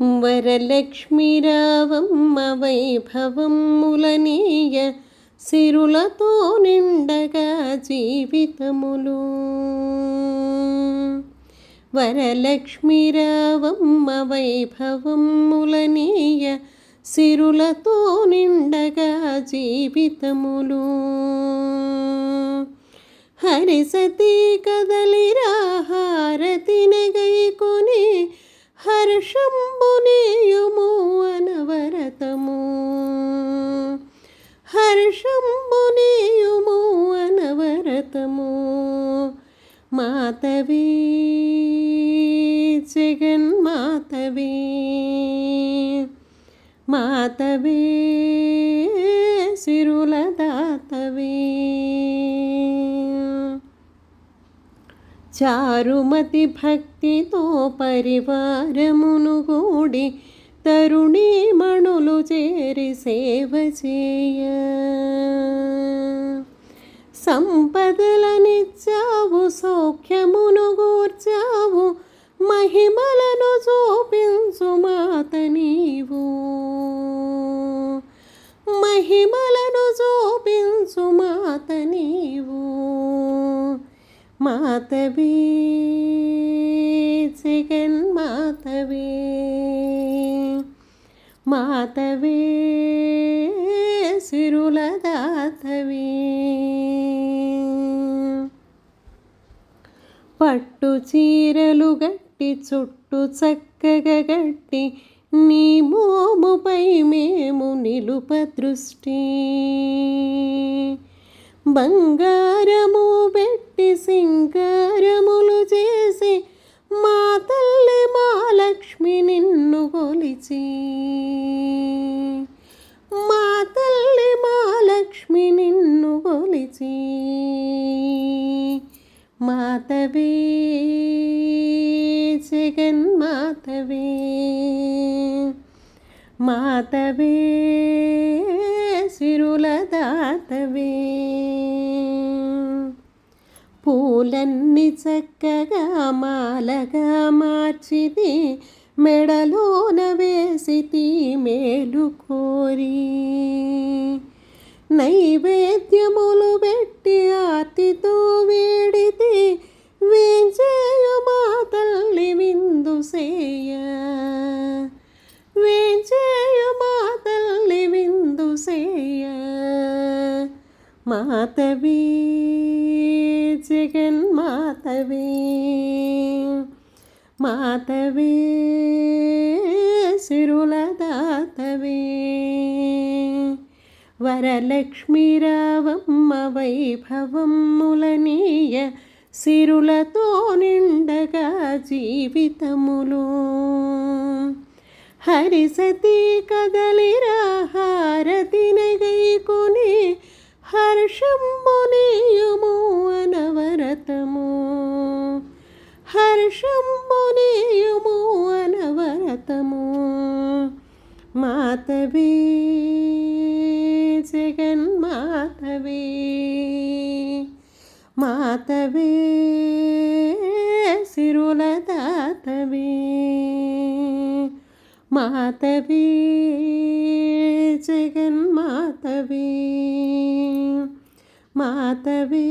వరలక్ష్మీరావమ్మ వైభవములనీయ సిరులతో నిండగా జీవితములు. వరలక్ష్మీరావమ్మ వైభవములనీయ సిరులతో నిండగా జీవితములు. హరిసతి కదలిరా హారతినగైకొని హర్షంబునేయుము అనవరతము. హర్షంబునేయుము అనవరతము. మాతవీ జగన్మాతవీ మాతవే సిరుల దాతవే చారుమతి భక్తితో పరివారమును కూడి తరుణీ మణులు చేరి సేవ చేయ. సంపదలనిచ్చావు సౌఖ్యమును గూర్చావు మహిమలను చూపించుమ మాతవే జగన్ మాతవే మాతవే సిరుల దాతవే. పట్టు చీరలు గట్టి చుట్టు చక్కగా గట్టి నీ మోముపై మేము నిలుప దృష్టి. బంగారము పెట్టి సింగారములు చేసి మా తల్లి మా లక్ష్మి నిన్ను కొలిచి. మా తల్లి మా లక్ష్మి నిన్ను కొలిచి. మాతవే జగన్మాతవే మాతవే సిరుల దాతవే పూలన్నీ చక్కగా మాలగా మార్చిది మెడలోన వేసితి మేలు కోరి. నైవేద్యములు పెట్టి ఆతితో వేడితే వేంచేయు మా తల్లి విందు సేయ. వేంచేయు మా తల్లి విందు సేయ. మాతవీ జగన్మాతవే మాతవే సిరుల దాతవే. వరలక్ష్మీరావమ్మ వైభవములనీయ సిరులతో నిండగా జీవితములు. హరిసతి కదలిరా హారతినగైకొని హర్షంబునేయుము అనవరతము హర్షంబునేయుము అనవరతము. మాతవే జగన్మాతవే మాతవే సిరుల దాతవే మాతవే జగన్మాతవే మాతవే